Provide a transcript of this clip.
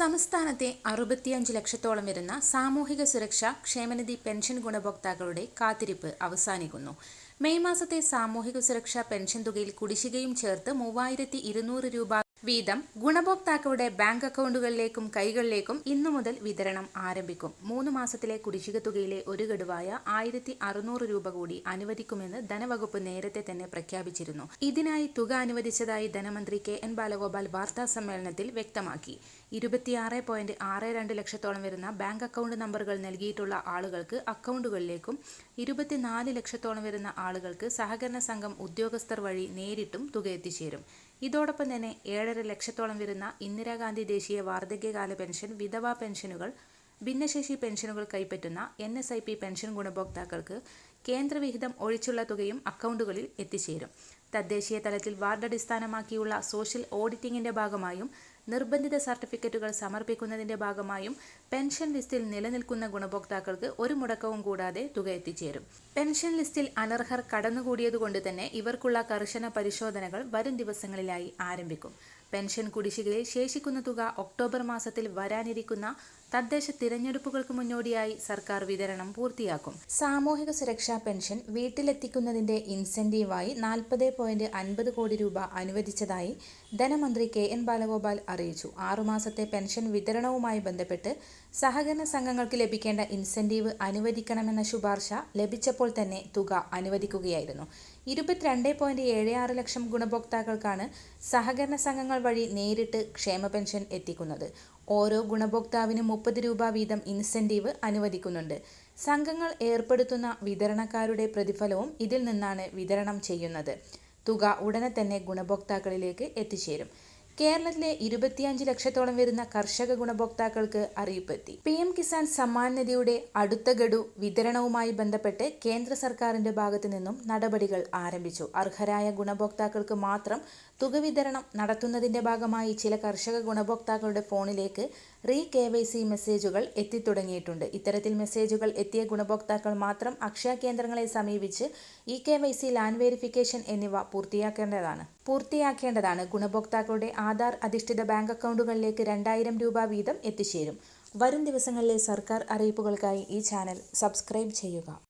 സംസ്ഥാനത്തെ അറുപത്തിയഞ്ച് ലക്ഷത്തോളം വരുന്ന സാമൂഹിക സുരക്ഷ ക്ഷേമനിധി പെൻഷൻ ഗുണഭോക്താക്കളുടെ കാത്തിരിപ്പ് അവസാനിക്കുന്നു. മെയ് മാസത്തെ സാമൂഹിക സുരക്ഷാ പെൻഷൻ തുകയിൽ കുടിശ്ശികയും ചേർത്ത് മൂവായിരത്തി രൂപ വീതം ഗുണഭോക്താക്കളുടെ ബാങ്ക് അക്കൗണ്ടുകളിലേക്കും കൈകളിലേക്കും ഇന്നു മുതൽ വിതരണം ആരംഭിക്കും. മൂന്ന് മാസത്തിലെ കുടിശ്ശിക തുകയിലെ ഒരു ഗഡുവായ ആയിരത്തി അറുന്നൂറ് രൂപ കൂടി അനുവദിക്കുമെന്ന് ധനവകുപ്പ് നേരത്തെ തന്നെ പ്രഖ്യാപിച്ചിരുന്നു. ഇതിനായി തുക അനുവദിച്ചതായി ധനമന്ത്രി കെ എൻ ബാലഗോപാൽ വാർത്താ സമ്മേളനത്തിൽ വ്യക്തമാക്കി. ഇരുപത്തിയാറ് പോയിന്റ് ആറ് രണ്ട് ലക്ഷത്തോളം വരുന്ന ബാങ്ക് അക്കൗണ്ട് നമ്പറുകൾ നൽകിയിട്ടുള്ള ആളുകൾക്ക് അക്കൗണ്ടുകളിലേക്കും ഇരുപത്തിനാല് ലക്ഷത്തോളം വരുന്ന ആളുകൾക്ക് സഹകരണ സംഘം ഉദ്യോഗസ്ഥർ വഴി നേരിട്ടും തുക എത്തിച്ചേരും. ഇതോടൊപ്പം തന്നെ ഏഴര ലക്ഷത്തോളം വരുന്ന ഇന്ദിരാഗാന്ധി ദേശീയ വാർദ്ധക്യകാല പെൻഷൻ വിധവാ പെൻഷനുകൾ ഭിന്നശേഷി പെൻഷനുകൾ കൈപ്പറ്റുന്ന N S I P pension ഗുണഭോക്താക്കൾക്ക് കേന്ദ്രവിഹിതം ഒഴിച്ചുള്ള തുകയും അക്കൗണ്ടുകളിൽ എത്തിച്ചേരും. തദ്ദേശീയ തലത്തിൽ വാർഡ് അടിസ്ഥാനമാക്കിയുള്ള സോഷ്യൽ ഓഡിറ്റിംഗിന്റെ ഭാഗമായും നിർബന്ധിത സർട്ടിഫിക്കറ്റുകൾ സമർപ്പിക്കുന്നതിന്റെ ഭാഗമായും പെൻഷൻ ലിസ്റ്റിൽ നിലനിൽക്കുന്ന ഗുണഭോക്താക്കൾക്ക് ഒരു മുടക്കവും കൂടാതെ തുക എത്തിച്ചേരും. പെൻഷൻ ലിസ്റ്റിൽ അനർഹർ കടന്നുകൂടിയതുകൊണ്ട് തന്നെ ഇവർക്കുള്ള കർശന പരിശോധനകൾ വരും ദിവസങ്ങളിലായി ആരംഭിക്കും. പെൻഷൻ കുടിശ്ശികയിൽ ശേഷിക്കുന്ന തുക ഒക്ടോബർ മാസത്തിൽ വരാനിരിക്കുന്ന തദ്ദേശ തിരഞ്ഞെടുപ്പുകൾക്ക് മുന്നോടിയായി സർക്കാർ വിതരണം പൂർത്തിയാക്കും. സാമൂഹിക സുരക്ഷാ പെൻഷൻ വീട്ടിലെത്തിക്കുന്നതിന്റെ ഇൻസെന്റീവായി നാൽപ്പത് പോയിന്റ് അൻപത് കോടി രൂപ അനുവദിച്ചതായി ധനമന്ത്രി കെ എൻ ബാലഗോപാൽ അറിയിച്ചു. ആറുമാസത്തെ പെൻഷൻ വിതരണവുമായി ബന്ധപ്പെട്ട് സഹകരണ സംഘങ്ങൾക്ക് ലഭിക്കേണ്ട ഇൻസെന്റീവ് അനുവദിക്കണമെന്ന ശുപാർശ ലഭിച്ചപ്പോൾ തന്നെ തുക അനുവദിക്കുകയായിരുന്നു. ഇരുപത്തിരണ്ട് പോയിന്റ് ഏഴ് ആറ് ലക്ഷം ഗുണഭോക്താക്കൾക്കാണ് സഹകരണ സംഘങ്ങൾ വഴി നേരിട്ട് ക്ഷേമ പെൻഷൻ എത്തിക്കുന്നത്. ഓരോ ഗുണഭോക്താവിനും മുപ്പത് രൂപ വീതം ഇൻസെന്റീവ് അനുവദിക്കുന്നുണ്ട്. സംഘങ്ങൾ ഏർപ്പെടുത്തുന്ന വിതരണക്കാരുടെ പ്രതിഫലവും ഇതിൽ നിന്നാണ് വിതരണം ചെയ്യുന്നത്. തുക ഉടനെ തന്നെ ഗുണഭോക്താക്കളിലേക്ക് എത്തിച്ചേരും. കേരളത്തിലെ ഇരുപത്തിയഞ്ച് ലക്ഷത്തോളം വരുന്ന കർഷക ഗുണഭോക്താക്കൾക്ക് അറിയിപ്പെത്തി പി എം കിസാൻ സമ്മാൻ നിധിയുടെ അടുത്ത ഗഡു വിതരണവുമായി ബന്ധപ്പെട്ട് കേന്ദ്ര സർക്കാരിന്റെ ഭാഗത്തു നിന്നും നടപടികൾ ആരംഭിച്ചു. അർഹരായ ഗുണഭോക്താക്കൾക്ക് മാത്രം തുക വിതരണം നടത്തുന്നതിന്റെ ഭാഗമായി ചില കർഷക ഗുണഭോക്താക്കളുടെ ഫോണിലേക്ക് റീ കെ വൈ സി മെസ്സേജുകൾ എത്തിത്തുടങ്ങിയിട്ടുണ്ട്. ഇത്തരത്തിൽ മെസ്സേജുകൾ എത്തിയ ഗുണഭോക്താക്കൾ മാത്രം അക്ഷയ കേന്ദ്രങ്ങളെ സമീപിച്ച് E K Y C land verification എന്നിവ പൂർത്തിയാക്കേണ്ടതാണ്. പൂർത്തിയാക്കേണ്ടതാണ് ഗുണഭോക്താക്കളുടെ ആധാർ അധിഷ്ഠിത ബാങ്ക് അക്കൗണ്ടുകളിലേക്ക് രണ്ടായിരം രൂപ വീതം എത്തിച്ചേരും. വരും ദിവസങ്ങളിലെ സർക്കാർ അറിയിപ്പുകൾക്കായി ഈ ചാനൽ സബ്സ്ക്രൈബ് ചെയ്യുക.